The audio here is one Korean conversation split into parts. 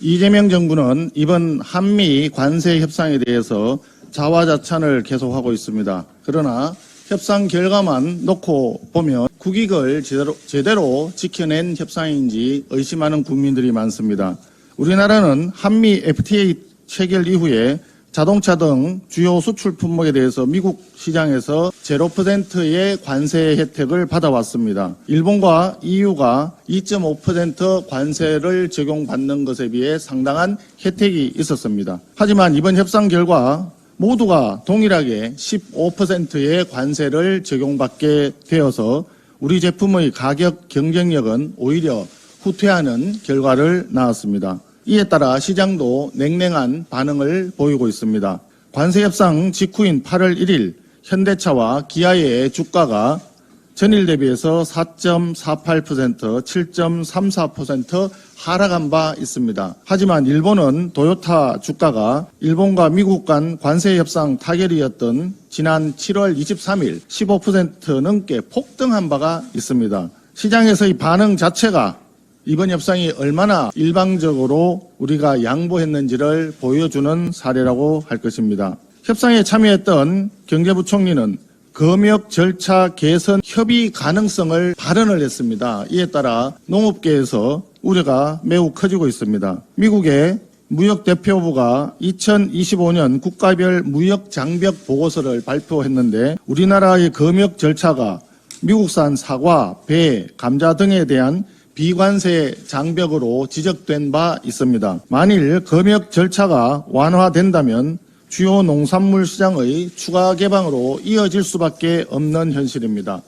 이재명 정부는 이번 한미 관세 협상에 대해서 자화자찬을 계속하고 있습니다. 그러나 협상 결과만 놓고 보면 국익을 제대로, 제대로 지켜낸 협상인지 의심하는 국민들이 많습니다. 우리나라는 한미 FTA 체결 이후에 자동차 등 주요 수출 품목에 대해서 미국 시장에서 0%의 관세 혜택을 받아왔습니다. 일본과 EU가 2.5% 관세를 적용받는 것에 비해 상당한 혜택이 있었습니다. 하지만 이번 협상 결과 모두가 동일하게 15%의 관세를 적용받게 되어서 우리 제품의 가격 경쟁력은 오히려 후퇴하는 결과를 낳았습니다. 이에 따라 시장도 냉랭한 반응을 보이고 있습니다. 관세 협상 직후인 8월 1일 현대차와 기아의 주가가 전일 대비해서 4.48%, 7.34% 하락한 바 있습니다. 하지만 일본은 도요타 주가가 일본과 미국 간 관세 협상 타결이었던 지난 7월 23일 15% 넘게 폭등한 바가 있습니다. 시장에서의 반응 자체가 이번 협상이 얼마나 일방적으로 우리가 양보했는지를 보여주는 사례라고 할 것입니다. 협상에 참여했던 경제부총리는 검역 절차 개선 협의 가능성을 발언을 했습니다. 이에 따라 농업계에서 우려가 매우 커지고 있습니다. 미국의 무역대표부가 2025년 국가별 무역 장벽 보고서를 발표했는데 우리나라의 검역 절차가 미국산 사과, 배, 감자 등에 대한 비관세 장벽으로 지적된 바 있습니다. 만일 검역 절차가 완화된다면 주요 농산물 시장의 추가 개방으로 이어질 수밖에 없는 현실입니다.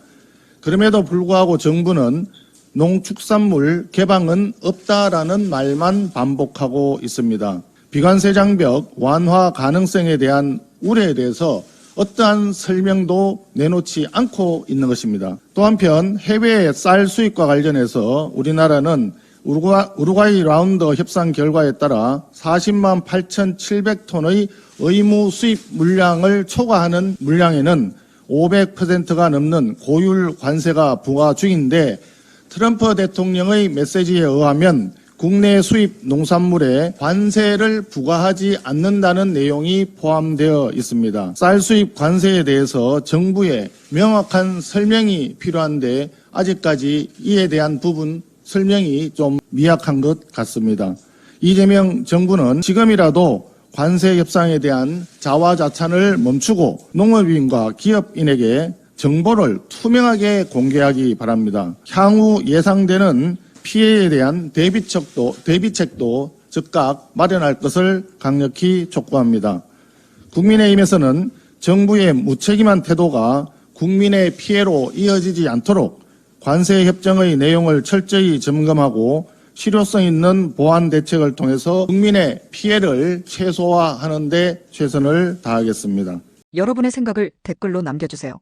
그럼에도 불구하고 정부는 농축산물 개방은 없다라는 말만 반복하고 있습니다. 비관세 장벽 완화 가능성에 대한 우려에 대해서 어떠한 설명도 내놓지 않고 있는 것입니다. 또 한편 해외 쌀 수입과 관련해서 우리나라는 우루과, 우루과이 라운드 협상 결과에 따라 40만 8,700톤의 의무 수입 물량을 초과하는 물량에는 500%가 넘는 고율 관세가 부과 중인데 트럼프 대통령의 메시지에 의하면 국내 수입 농산물에 관세를 부과하지 않는다는 내용이 포함되어 있습니다. 쌀 수입 관세에 대해서 정부의 명확한 설명이 필요한데 아직까지 이에 대한 부분 설명이 좀 미약한 것 같습니다. 이재명 정부는 지금이라도 관세 협상에 대한 자화자찬을 멈추고 농업인과 기업인에게 정보를 투명하게 공개하기 바랍니다. 향후 예상되는 피해에 대한 대비책도, 대비책도 즉각 마련할 것을 강력히 촉구합니다. 국민의힘에서는 정부의 무책임한 태도가 국민의 피해로 이어지지 않도록 관세 협정의 내용을 철저히 점검하고 실효성 있는 보완 대책을 통해서 국민의 피해를 최소화하는 데 최선을 다하겠습니다. 여러분의 생각을 댓글로 남겨주세요.